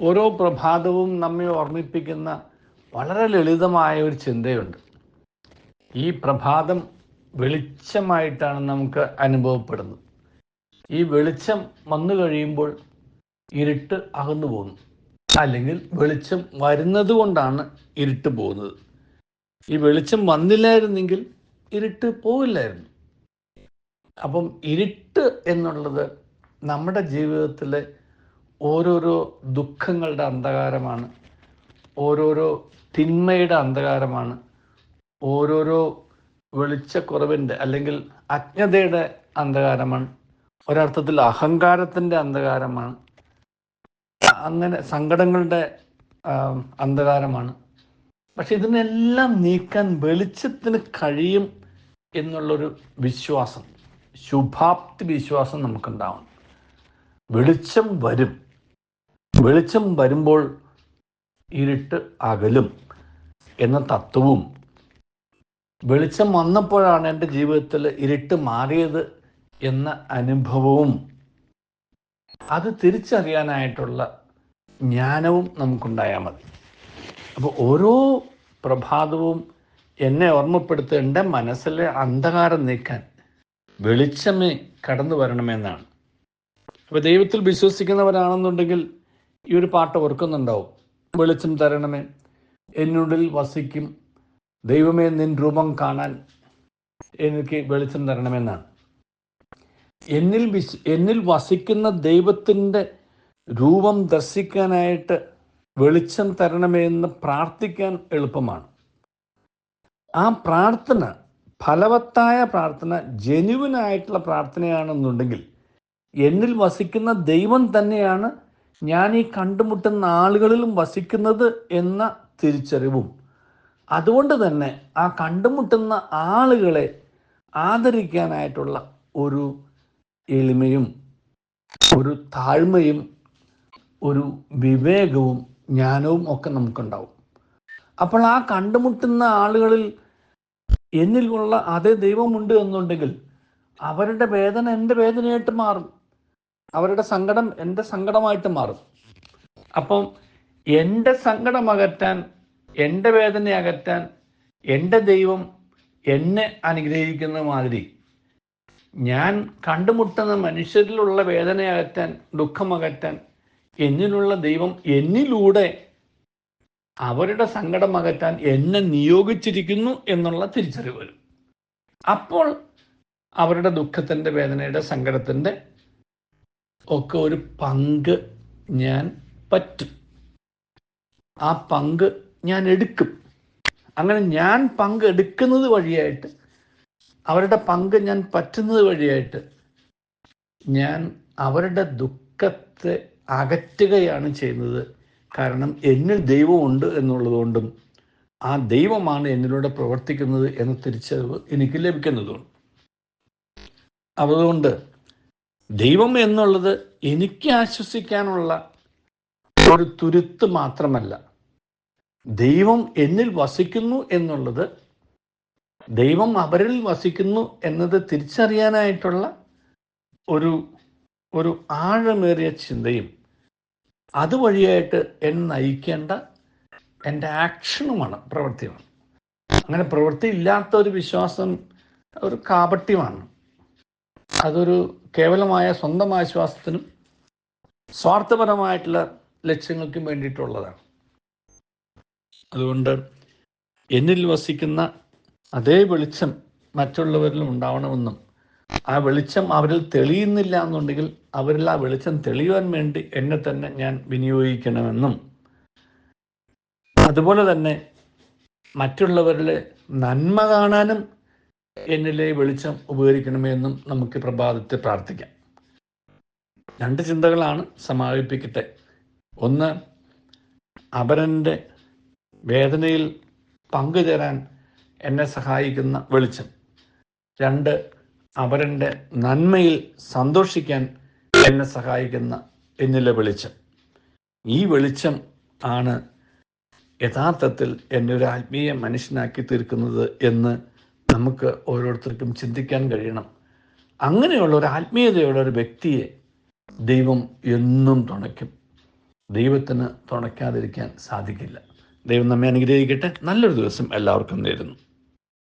ഓരോ പ്രഭാതവും നമ്മെ ഓർമ്മിപ്പിക്കുന്ന വളരെ ലളിതമായ ഒരു ചിന്തയുണ്ട്. ഈ പ്രഭാതം വെളിച്ചമായിട്ടാണ് നമുക്ക് അനുഭവപ്പെടുന്നത്. ഈ വെളിച്ചം വന്നു കഴിയുമ്പോൾ ഇരുട്ട് അകന്നു പോകുന്നു. അല്ലെങ്കിൽ വെളിച്ചം വരുന്നത് കൊണ്ടാണ് ഇരുട്ട് പോകുന്നത്. ഈ വെളിച്ചം വന്നില്ലായിരുന്നെങ്കിൽ ഇരുട്ട് പോവില്ലായിരുന്നു. അപ്പം ഇരുട്ട് എന്നുള്ളത് നമ്മുടെ ജീവിതത്തിലെ ഓരോരോ ദുഃഖങ്ങളുടെ അന്ധകാരമാണ്. ഓരോരോ തിന്മയുടെ അന്ധകാരമാണ്. ഓരോരോ വെളിച്ചക്കുറവിന്റെ അല്ലെങ്കിൽ അജ്ഞതയുടെ അന്ധകാരമാണ്. ഒരർത്ഥത്തിൽ അഹങ്കാരത്തിന്റെ അന്ധകാരമാണ്. അങ്ങനെ സങ്കടങ്ങളുടെ അന്ധകാരമാണ്. പക്ഷെ ഇതിനെല്ലാം നീക്കാൻ വെളിച്ചത്തിന് കഴിയും എന്നുള്ളൊരു വിശ്വാസം ശുഭാപ്തി വിശ്വാസം നമുക്കുണ്ടാവണം. വെളിച്ചം വരും. വെളിച്ചം വരുമ്പോൾ ഇരുട്ട് അകലും എന്ന തത്വവും വെളിച്ചം വന്നപ്പോഴാണ് എന്റെ ജീവിതത്തിൽ ഇരുട്ട് മാറിയത് എന്ന അനുഭവവും അത് തിരിച്ചറിയാനായിട്ടുള്ള ജ്ഞാനവും നമുക്കുണ്ടായാൽ മതി. അപ്പോൾ ഓരോ പ്രഭാതവും എന്നെ ഓർമ്മപ്പെടുത്തുക എന്റെ മനസ്സിലെ അന്ധകാരം നീക്കാൻ വെളിച്ചമേ കടന്നു വരണമെന്നാണ്. അപ്പോൾ ദൈവത്തിൽ വിശ്വസിക്കുന്നവരാണെന്നുണ്ടെങ്കിൽ ഈ ഒരു പാട്ട് ഓർക്കുന്നുണ്ടാവും. വെളിച്ചം തരണമേ എന്നുള്ളിൽ വസിക്കും. ദൈവമേ നിൻ രൂപം കാണാൻ എനിക്ക് വെളിച്ചം തരണമെന്നാണ്. എന്നിൽ വിശ് എന്നിൽ വസിക്കുന്ന ദൈവത്തിന്റെ രൂപം ദർശിക്കാനായിട്ട് വെളിച്ചം തരണമേ എന്ന് പ്രാർത്ഥിക്കാൻ എളുപ്പമാണ്. ആ പ്രാർത്ഥന ഫലവത്തായ പ്രാർത്ഥന ജെനുവിനായിട്ടുള്ള പ്രാർത്ഥനയാണെന്നുണ്ടെങ്കിൽ എന്നിൽ വസിക്കുന്ന ദൈവം തന്നെയാണ് ഞാൻ ഈ കണ്ടുമുട്ടുന്ന ആളുകളിലും വസിക്കുന്നത് എന്ന തിരിച്ചറിവും. അതുകൊണ്ട് തന്നെ ആ കണ്ടുമുട്ടുന്ന ആളുകളെ ആദരിക്കാനായിട്ടുള്ള ഒരു എളിമയും ഒരു താഴ്മയും ഒരു വിവേകവും ജ്ഞാനവും ഒക്കെ നമുക്കുണ്ടാവും. അപ്പോൾ ആ കണ്ടുമുട്ടുന്ന ആളുകളിൽ എന്നിലുള്ള അതേ ദൈവമുണ്ട് എന്നുണ്ടെങ്കിൽ അവരുടെ വേദന എന്റെ വേദനയായിട്ട് മാറും. അവരുടെ സങ്കടം എന്റെ സങ്കടമായിട്ട് മാറും. അപ്പം എന്റെ സങ്കടം അകറ്റാൻ എന്റെ വേദന അകറ്റാൻ എന്റെ ദൈവം എന്നെ അനുഗ്രഹിക്കുന്ന മാതിരി ഞാൻ കണ്ടുമുട്ടുന്ന മനുഷ്യരിലുള്ള വേദന അകറ്റാൻ ദുഃഖം അകറ്റാൻ എന്നിലുള്ള ദൈവം എന്നിലൂടെ അവരുടെ സങ്കടം അകറ്റാൻ എന്നെ നിയോഗിച്ചിരിക്കുന്നു എന്നുള്ള തിരിച്ചറിവ് വരും. അപ്പോൾ അവരുടെ ദുഃഖത്തിന്റെ വേദനയുടെ സങ്കടത്തിന്റെ ഒക്കെ ഒരു പങ്ക് ഞാൻ പറ്റും. ആ പങ്ക് ഞാൻ എടുക്കും. അങ്ങനെ ഞാൻ പങ്ക് എടുക്കുന്നത് വഴിയായിട്ട് അവരുടെ പങ്ക് ഞാൻ പറ്റുന്നത് വഴിയായിട്ട് ഞാൻ അവരുടെ ദുഃഖത്തെ അകറ്റുകയാണ് ചെയ്യുന്നത്. കാരണം എന്നിൽ ദൈവമുണ്ട് എന്നുള്ളതുകൊണ്ടും ആ ദൈവമാണ് എന്നിലൂടെ പ്രവർത്തിക്കുന്നത് എന്ന തിരിച്ചറിവ് എനിക്ക് ലഭിക്കുന്നതുകൊണ്ട് അതുകൊണ്ട് ദൈവം എന്നുള്ളത് എനിക്ക് ആശ്വസിക്കാനുള്ള ഒരു തുരുത്ത് മാത്രമല്ല. ദൈവം എന്നിൽ വസിക്കുന്നു എന്നുള്ളത് ദൈവം അവരിൽ വസിക്കുന്നു എന്നത് തിരിച്ചറിയാനായിട്ടുള്ള ഒരു ഒരു ആഴമേറിയ ചിന്തയും അതുവഴിയായിട്ട് എന്നെ നയിക്കേണ്ട എന്റെ ആക്ഷനുമാണ് പ്രവൃത്തിയാണ് അങ്ങനെ പ്രവൃത്തി ഇല്ലാത്ത ഒരു വിശ്വാസം ഒരു കാപട്യമാണ്. അതൊരു കേവലമായ സ്വന്തം ആശ്വാസത്തിനും സ്വാർത്ഥപരമായിട്ടുള്ള ലക്ഷ്യങ്ങൾക്കും വേണ്ടിയിട്ടുള്ളതാണ്. അതുകൊണ്ട് എന്നിൽ വസിക്കുന്ന അതേ വെളിച്ചം മറ്റുള്ളവരിലും ഉണ്ടാവണമെന്നും ആ വെളിച്ചം അവരിൽ തെളിയുന്നില്ല എന്നുണ്ടെങ്കിൽ അവരിൽ ആ വെളിച്ചം തെളിയുവാൻ വേണ്ടി എന്നെ തന്നെ ഞാൻ വിനിയോഗിക്കണമെന്നും അതുപോലെ തന്നെ മറ്റുള്ളവരിലെ നന്മ കാണാനും എന്നിലെ വെളിച്ചം ഉപകരിക്കണമെന്നും നമുക്ക് പ്രഭാതത്തെ പ്രാർത്ഥിക്കാം. രണ്ട് ചിന്തകളാണ് സമാപിപ്പിക്കട്ടെ. ഒന്ന് അപരന്റെ വേദനയിൽ പങ്കുചേരാൻ എന്നെ സഹായിക്കുന്ന വെളിച്ചം. രണ്ട് അവരന്റെ നന്മയിൽ സന്തോഷിക്കാൻ എന്നെ സഹായിക്കുന്ന എന്നിലെ വെളിച്ചം. ഈ വെളിച്ചം ആണ് യഥാർത്ഥത്തിൽ എന്നെ ഒരു ആത്മീയ മനുഷ്യനാക്കി തീർക്കുന്നത് എന്ന് നമുക്ക് ഓരോരുത്തർക്കും ചിന്തിക്കാൻ കഴിയണം. അങ്ങനെയുള്ള ഒരു ആത്മീയതയുള്ള ഒരു വ്യക്തിയെ ദൈവം എന്നും തുണയ്ക്കും. ദൈവത്തിന് തുണയ്ക്കാതിരിക്കാൻ സാധിക്കില്ല. ദൈവം നമ്മെ അനുഗ്രഹിക്കട്ടെ. നല്ലൊരു ദിവസം എല്ലാവർക്കും നേരുന്നു.